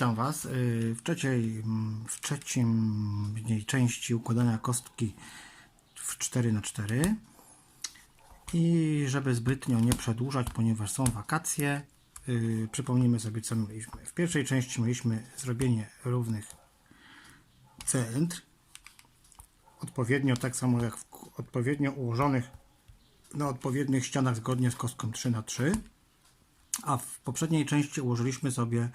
Witam Was y, w trzeciej, mm, w trzecim części układania kostki w 4x4 i żeby zbytnio nie przedłużać, ponieważ są wakacje, yy, przypomnijmy sobie co mieliśmy. W pierwszej części mieliśmy zrobienie równych centr, odpowiednio tak samo jak w, odpowiednio ułożonych na odpowiednich ścianach zgodnie z kostką 3x3. A w poprzedniej części ułożyliśmy sobie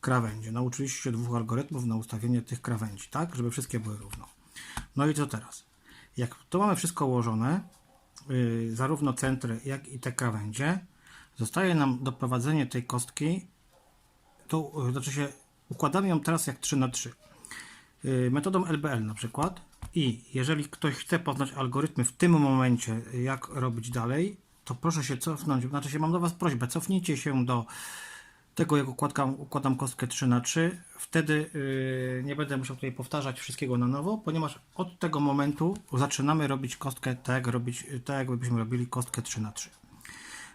krawędzie. Nauczyliście się dwóch algorytmów na ustawienie tych krawędzi, tak? Żeby wszystkie były równo. No i co teraz? Jak to mamy wszystko ułożone, yy, zarówno centry, jak i te krawędzie, zostaje nam doprowadzenie tej kostki, to yy, znaczy się, układamy ją teraz jak 3 na 3 yy, metodą LBL na przykład. I jeżeli ktoś chce poznać algorytmy w tym momencie, jak robić dalej, to proszę się cofnąć. Znaczy się, mam do Was prośbę, cofnijcie się do tego, jak układam, układam kostkę 3 na 3 Wtedy yy, nie będę musiał tutaj powtarzać wszystkiego na nowo, ponieważ od tego momentu zaczynamy robić kostkę tak, robić, tak jakbyśmy robili kostkę 3 na 3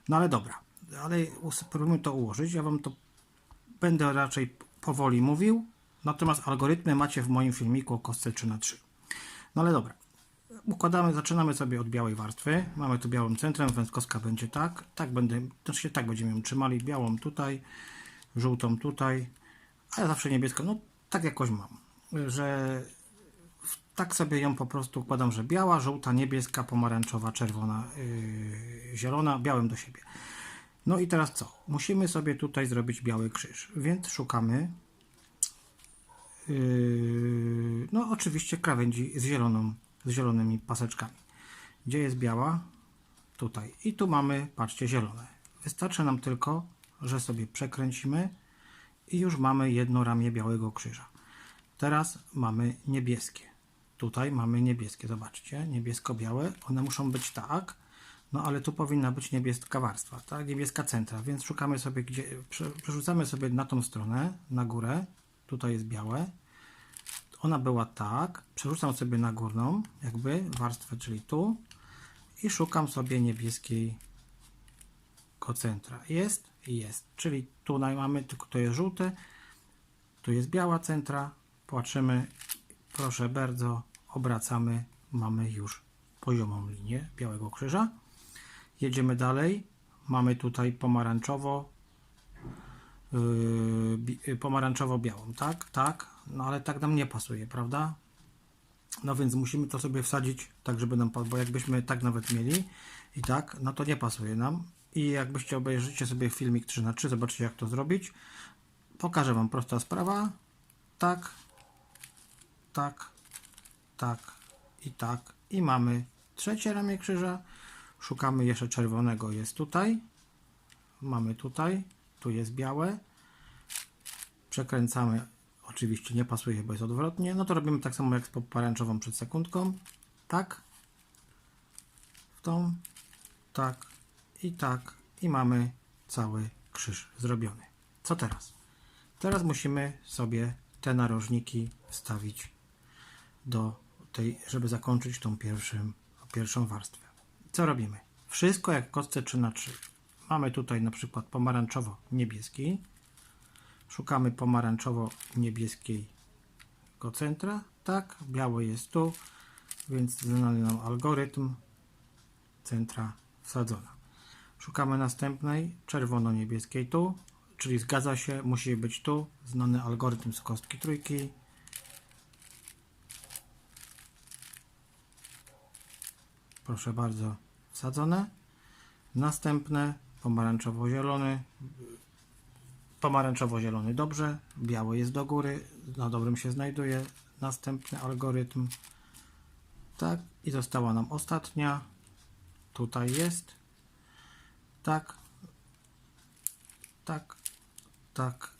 No ale dobra, ale spróbujmy to ułożyć. Ja Wam to będę raczej powoli mówił, natomiast algorytmy macie w moim filmiku o kostce 3 na 3 No ale dobra, układamy, zaczynamy sobie od białej warstwy. Mamy tu białym centrem, więc kostka będzie tak. Tak będę, znaczy tak będziemy ją trzymali. Białą tutaj, żółtą tutaj, a ja zawsze niebieską. No tak jakoś mam, że tak sobie ją po prostu układam, że biała, żółta, niebieska, pomarańczowa, czerwona, yy, zielona, białym do siebie. No i teraz co? Musimy sobie tutaj zrobić biały krzyż, więc szukamy Yy, no oczywiście krawędzi z, zieloną, z zielonymi paseczkami. Gdzie jest biała? Tutaj. I tu mamy, patrzcie, zielone. Wystarczy nam tylko, że sobie przekręcimy i już mamy jedno ramię białego krzyża. Teraz mamy niebieskie. Tutaj mamy niebieskie, zobaczcie, niebiesko-białe. One muszą być tak, no ale tu powinna być niebieska warstwa, tak? Niebieska centra, więc szukamy sobie, gdzie, prze- przerzucamy sobie na tą stronę, na górę. Tutaj jest białe, ona była tak, przerzucam sobie na górną, jakby warstwę, czyli tu i szukam sobie niebieskiej centra. Jest? Jest. Czyli tu mamy, tylko to jest żółte, tu jest biała centra, patrzymy, proszę bardzo, obracamy, mamy już poziomą linię białego krzyża. Jedziemy dalej, mamy tutaj pomarańczowo, yy, yy, pomarańczowo-białą, tak? Tak, no ale tak nam nie pasuje, prawda? No więc musimy to sobie wsadzić tak, żeby nam, bo jakbyśmy tak nawet mieli i tak, no to nie pasuje nam. I jakbyście obejrzycie sobie filmik 3 na 3 zobaczycie jak to zrobić. Pokażę Wam prosta sprawa. Tak, tak, tak i tak. I mamy trzecie ramię krzyża. Szukamy jeszcze czerwonego, jest tutaj. Mamy tutaj, tu jest białe. Przekręcamy, oczywiście nie pasuje, bo jest odwrotnie. No to robimy tak samo jak z pomarańczową przed sekundką. Tak, w tą, tak i tak. I mamy cały krzyż zrobiony. Co teraz? Teraz musimy sobie te narożniki wstawić do tej, żeby zakończyć tą pierwszym, pierwszą warstwę. Co robimy? Wszystko jak kostce 3 na 3 Mamy tutaj na przykład pomarańczowo-niebieski. Szukamy pomarańczowo-niebieskiego centra. Tak, białe jest tu, więc znany nam algorytm centra wsadzona. Szukamy następnej czerwono-niebieskiej tu, czyli zgadza się, musi być tu, znany algorytm z kostki trójki. Proszę bardzo, wsadzone. Następne pomarańczowo-zielony. Pomarańczowo-zielony dobrze, biały jest do góry, na dobrym się znajduje. Następny algorytm. Tak, i została nam ostatnia. Tutaj jest. Tak, tak, tak,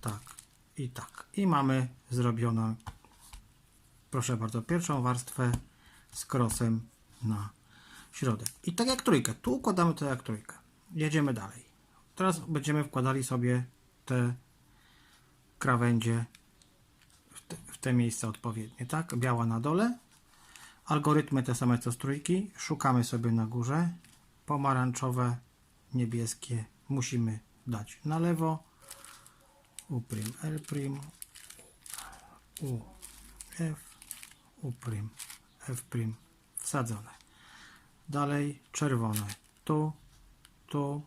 tak i tak. I mamy zrobioną, proszę bardzo, pierwszą warstwę z krosem na środek. I tak jak trójkę. Tu układamy to jak trójkę. Jedziemy dalej. Teraz będziemy wkładali sobie te krawędzie w te, w te miejsca odpowiednie. Tak? Biała na dole. Algorytmy te same co z trójki. Szukamy sobie na górze. Pomarańczowe, niebieskie musimy dać na lewo. U L U F U F wsadzone. Dalej czerwone. Tu, tu,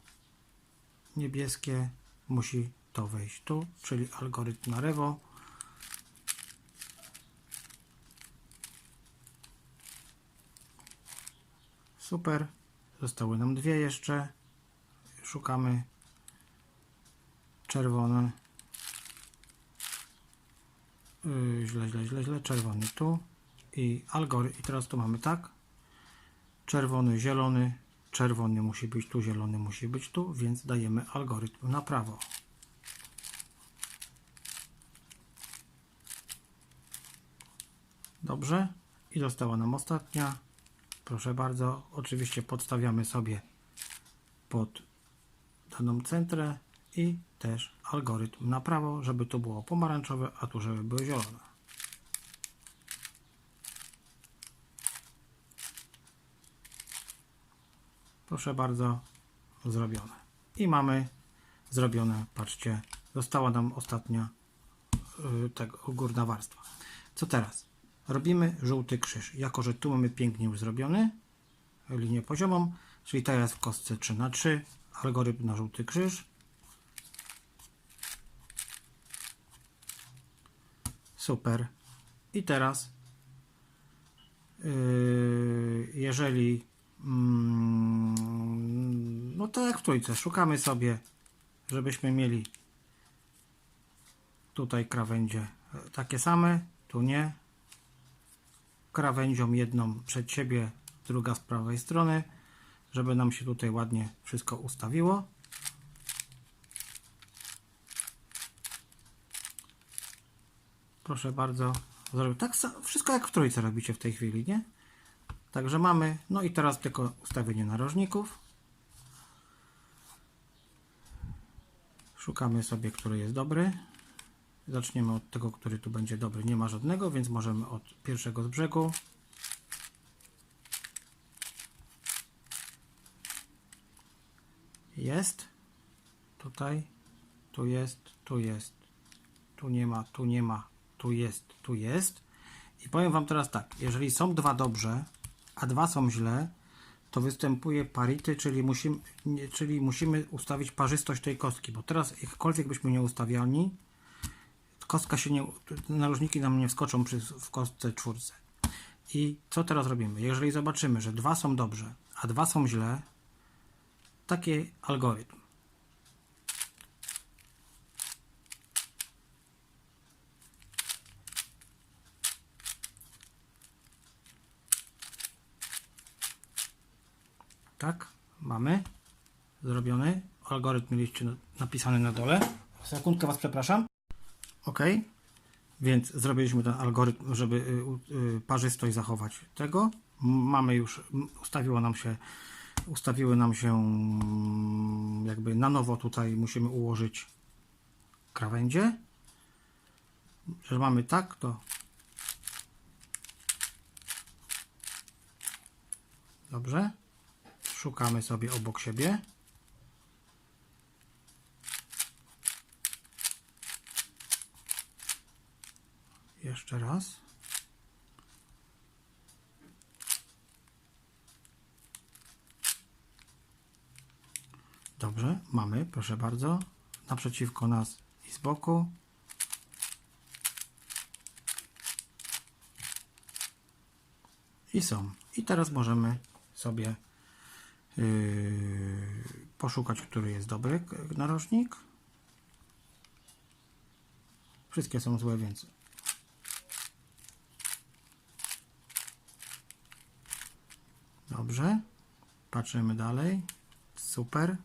niebieskie musi to wejść tu, czyli algorytm na lewo. Super. Zostały nam dwie jeszcze. Szukamy czerwone. Yy, źle, źle, źle, źle. Czerwony tu i algorytm. I teraz tu mamy tak. Czerwony, zielony. Czerwony musi być tu, zielony musi być tu, więc dajemy algorytm na prawo. Dobrze. I została nam ostatnia. Proszę bardzo. Oczywiście podstawiamy sobie pod daną centrę i też algorytm na prawo, żeby to było pomarańczowe, a tu żeby były zielone. Proszę bardzo, zrobione. I mamy zrobione, patrzcie, została nam ostatnia y, tego, górna warstwa. Co teraz? Robimy żółty krzyż. Jako, że tu mamy pięknie już zrobiony, linię poziomą, czyli jest w kostce 3 na 3 algorytm na żółty krzyż. Super. I teraz, yy, jeżeli, mm, no tak jak w trójce, szukamy sobie, żebyśmy mieli tutaj krawędzie takie same, tu nie, krawędzią jedną przed siebie, druga z prawej strony, żeby nam się tutaj ładnie wszystko ustawiło. Proszę bardzo, zrobię tak wszystko jak w trójce robicie w tej chwili, nie? Także mamy, no i teraz tylko ustawienie narożników. Szukamy sobie, który jest dobry. Zaczniemy od tego, który tu będzie dobry. Nie ma żadnego, więc możemy od pierwszego z brzegu. Jest. Tutaj. Tu jest. Tu jest. Tu nie ma. Tu nie ma. Tu jest. Tu jest. I powiem Wam teraz tak. Jeżeli są dwa dobrze, a dwa są źle, to występuje parity, czyli musimy, czyli musimy ustawić parzystość tej kostki, bo teraz jakkolwiek byśmy nie ustawiali, kostka się nie, narożniki nam nie wskoczą przy, w kostce czwórce. I co teraz robimy? Jeżeli zobaczymy, że dwa są dobrze, a dwa są źle, taki algorytm. Tak, mamy zrobiony. Algorytm mieliście na- napisany na dole. Sekundkę Was przepraszam. Ok, więc zrobiliśmy ten algorytm, żeby y, y, parzystość zachować tego. Mamy już, ustawiło nam się, ustawiły nam się mm, jakby na nowo tutaj musimy ułożyć krawędzie. Że mamy tak, to dobrze. Szukamy sobie obok siebie. Jeszcze raz. Dobrze, mamy, proszę bardzo. Naprzeciwko nas i z boku. I są. I teraz możemy sobie yy, poszukać, który jest dobry narożnik. Wszystkie są złe, więc Dobrze. Patrzymy dalej. Super.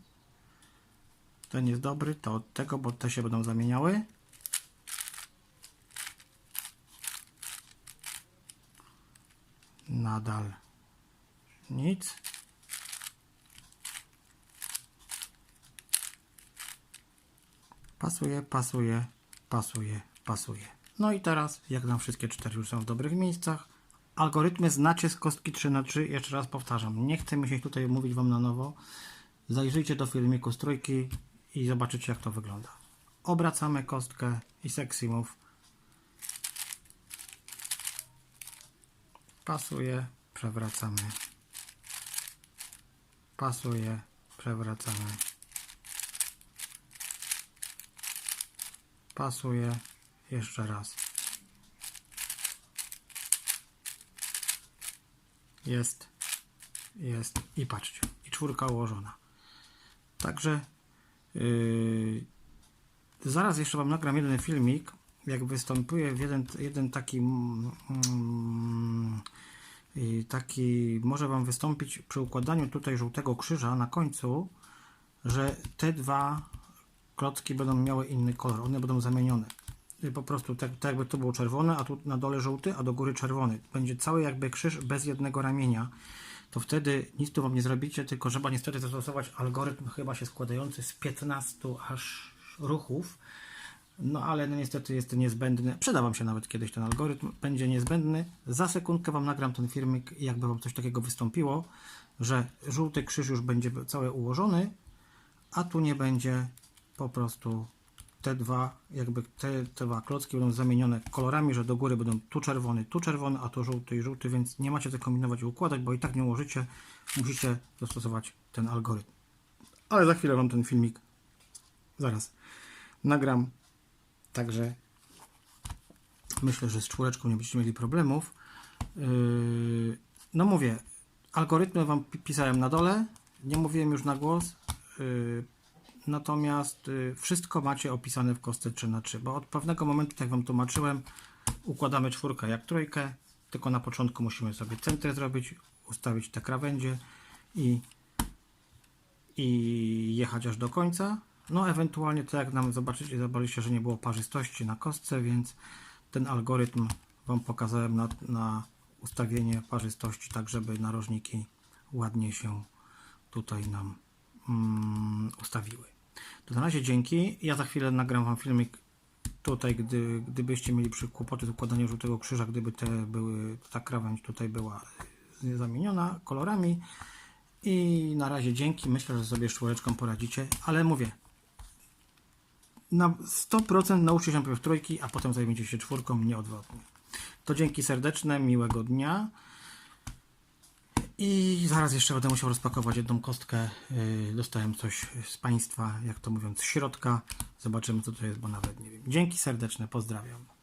Ten jest dobry, to od tego, bo te się będą zamieniały. Nadal nic. Pasuje, pasuje, pasuje, pasuje. No i teraz, jak nam wszystkie cztery już są w dobrych miejscach, algorytmy znacie z kostki 3 na 3 jeszcze raz powtarzam, nie chcę mi się tutaj mówić Wam na nowo. Zajrzyjcie do filmiku z trójki i zobaczycie jak to wygląda. obracamy kostkę i sexy move. Pasuje, przewracamy. Pasuje, przewracamy. Pasuje, jeszcze raz. Jest, jest i patrzcie, i czwórka ułożona. Także yy, zaraz jeszcze Wam nagram jeden filmik, jak występuje jeden, jeden taki mm, mm, taki może Wam wystąpić przy układaniu tutaj żółtego krzyża na końcu, że te dwa klocki będą miały inny kolor, one będą zamienione. I po prostu tak, tak jakby to było czerwone, a tu na dole żółty, a do góry czerwony. Będzie cały jakby krzyż bez jednego ramienia. To wtedy nic tu Wam nie zrobicie, tylko trzeba niestety zastosować algorytm chyba się składający z 15 aż ruchów. No ale no niestety jest niezbędny. Przyda Wam się nawet kiedyś ten algorytm. Będzie niezbędny. Za sekundkę Wam nagram ten filmik, jakby Wam coś takiego wystąpiło, że żółty krzyż już będzie cały ułożony, a tu nie będzie po prostu te dwa, jakby te, te dwa klocki będą zamienione kolorami, że do góry będą tu czerwony, tu czerwony, a tu żółty i żółty, więc nie macie co kombinować i układać, bo i tak nie ułożycie. Musicie zastosować ten algorytm. Ale za chwilę Wam ten filmik zaraz nagram. Także myślę, że z czwóreczką nie będziecie mieli problemów. Yy, no mówię, algorytmy Wam pi- pisałem na dole, nie mówiłem już na głos. Yy, Natomiast y, wszystko macie opisane w kostce 3 na 3 bo od pewnego momentu, tak jak Wam tłumaczyłem, układamy czwórkę jak trójkę, tylko na początku musimy sobie centry zrobić, ustawić te krawędzie i, i jechać aż do końca. No ewentualnie to jak nam zobaczycie, zobaczyliście, że nie było parzystości na kostce, więc ten algorytm Wam pokazałem na, na ustawienie parzystości, tak żeby narożniki ładnie się tutaj nam mm, ustawiły. To na razie dzięki. Ja za chwilę nagram Wam filmik tutaj, gdy, gdybyście mieli kłopoty z układaniem żółtego krzyża, gdyby te były, ta krawędź tutaj była zamieniona kolorami. I na razie dzięki. Myślę, że sobie z czwóreczką poradzicie, ale mówię, na 100% nauczcie się najpierw trójki, a potem zajmiecie się czwórką, nie odwrotnie. To dzięki serdeczne, miłego dnia. I zaraz jeszcze będę musiał rozpakować jedną kostkę. Yy, Dostałem coś z Państwa, jak to mówiąc, środka. Zobaczymy, co to jest, bo nawet nie wiem. Dzięki serdeczne, pozdrawiam.